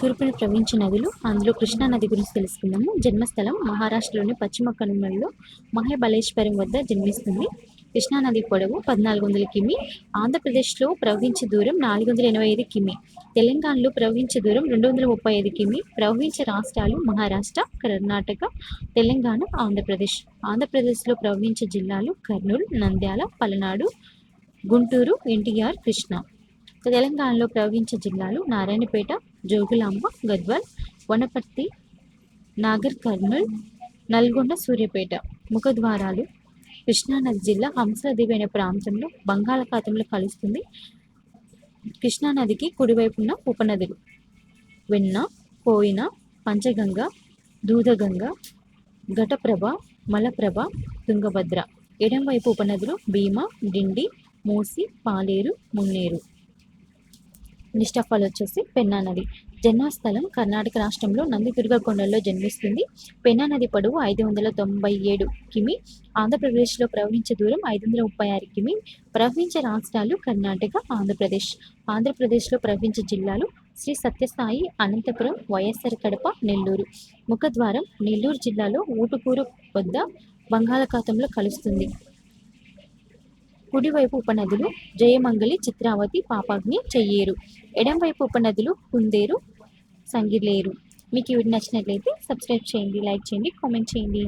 తూర్పున ప్రవహించే నదులు అందులో కృష్ణా నది గురించి తెలుసుకుందాము. జన్మస్థలం మహారాష్ట్రలోని పశ్చిమ కనుమలలో మహాబలేశ్వరం వద్ద జన్మిస్తుంది. కృష్ణా నది పొడవు పద్నాలుగు వందల కిమి ఆంధ్రప్రదేశ్లో ప్రవహించే దూరం నాలుగు వందల ఎనభై ఐదు కిమి తెలంగాణలో ప్రవహించే దూరం రెండు వందల ముప్పై ఐదు కిమి ప్రవహించే రాష్ట్రాలు మహారాష్ట్ర కర్ణాటక తెలంగాణ ఆంధ్రప్రదేశ్. ఆంధ్రప్రదేశ్లో ప్రవహించే జిల్లాలు కర్నూలు నంద్యాల పలనాడు గుంటూరు ఎన్టీఆర్ కృష్ణా. తెలంగాణలో ప్రవహించే జిల్లాలు నారాయణపేట జోగులాంబ గద్వాల్ వనపర్తి నాగర్ కర్నూల్ నల్గొండ సూర్యాపేట. ముఖద్వారాలు కృష్ణానది జిల్లా హంసనది అనే ప్రాంతంలో బంగాళాఖాతంలో కలుస్తుంది కృష్ణానదికి కుడివైపున్న ఉపనదులు. వెన్న కోయిన పంచగంగ దూదగంగ ఘటప్రభ మలప్రభ తుంగభద్ర. ఎడంవైపు ఉపనదులు Bhima Dindi Musi Paleru Munneru. List of all వచ్చేసి పెన్నా నది. జన్మస్థలం కర్ణాటక రాష్ట్రంలో నందిదుర్గ కొండల్లో జన్మిస్తుంది. పెన్నా నది పొడవు ఐదు వందల తొంభై ఏడు కిమి. ఆంధ్రప్రదేశ్లో ప్రవహించే దూరం ఐదు వందల ముప్పై ఆరు కిమి. ప్రవహించే రాష్ట్రాలు కర్ణాటక ఆంధ్రప్రదేశ్. ఆంధ్రప్రదేశ్లో ప్రవహించే జిల్లాలు శ్రీ సత్యసాయి అనంతపురం వైఎస్ఆర్ కడప నెల్లూరు. ముఖద్వారం నెల్లూరు జిల్లాలో ఊటుకూరు వద్ద బంగాళాఖాతంలో కలుస్తుంది. కుడివైపు ఉపనదులు జయమంగళి చిత్రావతి పాపాగ్ని చెయ్యేరు. ఎడంవైపు ఉపనదులు కుందేరు సంగిలేరు మీకు ఇవి నచ్చినట్లయితే సబ్స్క్రైబ్ చేయండి లైక్ చేయండి కామెంట్ చేయండి.